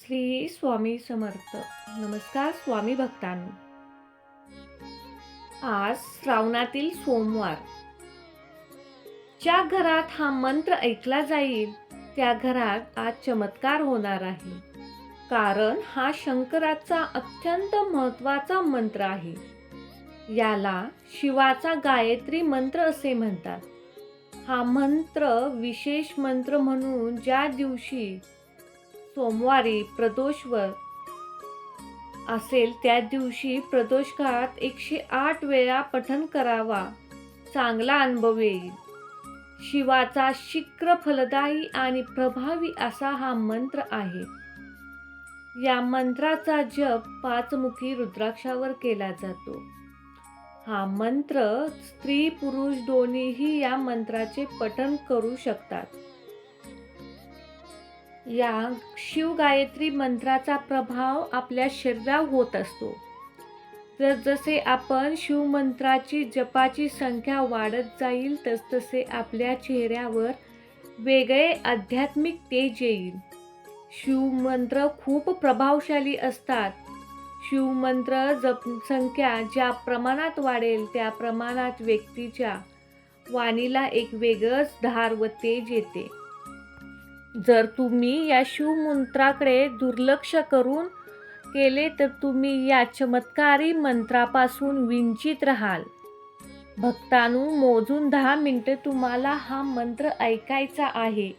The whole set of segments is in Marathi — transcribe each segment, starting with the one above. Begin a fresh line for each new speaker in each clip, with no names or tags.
श्री स्वामी समर्थ. नमस्कार स्वामी भक्तांनो. आज श्रावणातील सोमवार. ज्या घरात हा मंत्र ऐकला जाईल त्या घरात आज चमत्कार होणार आहे. कारण हा शंकराचा अत्यंत महत्त्वाचा मंत्र आहे. याला शिवाचा गायत्री मंत्र असे म्हणतात. हा मंत्र विशेष मंत्र म्हणून ज्या दिवशी सोमवारी प्रदोषवर असेल त्या दिवशी प्रदोष काळात एकशे आठ वेळा पठन करावा. चांगला अनुभव येईल. शिवाचा शीघ्र फलदायी आणि प्रभावी असा हा मंत्र आहे. या मंत्राचा जप पाचमुखी रुद्राक्षावर केला जातो. हा मंत्र स्त्री पुरुष दोन्हीही या मंत्राचे पठन करू शकतात. या शिवगायत्री मंत्राचा प्रभाव आपल्या शरीरावर होत असतो. तर जसे आपण शिवमंत्राची जपाची संख्या वाढत जाईल तसतसे आपल्या चेहऱ्यावर वेगळे आध्यात्मिक तेज येईल. शिवमंत्र खूप प्रभावशाली असतात. शिवमंत्र जप संख्या ज्या प्रमाणात वाढेल त्या प्रमाणात व्यक्तीच्या वाणीला एक वेगळंच धार व तेज येते. जर तुम्ही या शिवमंत्राकडे दुर्लक्ष करून केले तर तुम्ही या चमत्कारी मंत्रापासून विंचित राहाल. भक्तानू मोजून दहा मिनटं तुम्हाला हा मंत्र ऐकायचा आहे.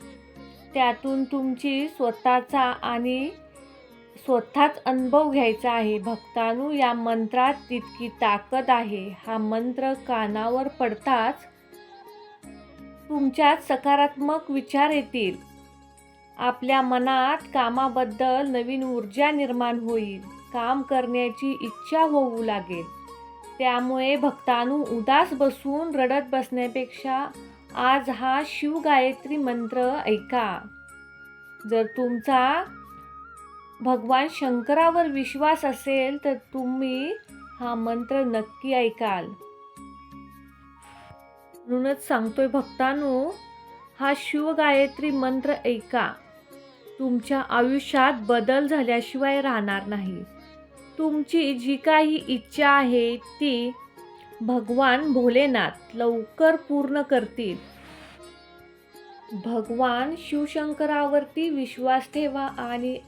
त्यातून तुमची स्वतःचा आणि स्वतःच अनुभव घ्यायचा आहे. भक्तानू या मंत्रात तितकी ताकद आहे. हा मंत्र कानावर पडताच तुमच्यात सकारात्मक विचार येतील. आपल्या मनात कामाबद्दल नवीन ऊर्जा निर्माण होईल. काम करण्याची इच्छा होऊ लागेल. त्यामुळे भक्तानू उदास बसून रडत बसण्यापेक्षा आज हा शिवगायत्री मंत्र ऐका. जर तुमचा भगवान शंकरावर विश्वास असेल तर तुम्ही हा मंत्र नक्की ऐकाल. म्हणूनच सांगतोय भक्तांनो हा शिवगायत्री मंत्र ऐका. तुमच्या आयुष्यात बदल झाल्याशिवाय राहणार नाही. तुमची जी काही इच्छा आहे ती भगवान भोलेनाथ लवकर पूर्ण करतील. भगवान शिवशंकरावरती विश्वास ठेवा आणि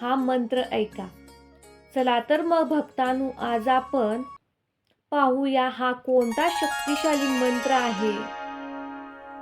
हा मंत्र ऐका. चला तर मग भक्तांनो आज आपण पाहूया हा कोणता शक्तिशाली मंत्र आहे.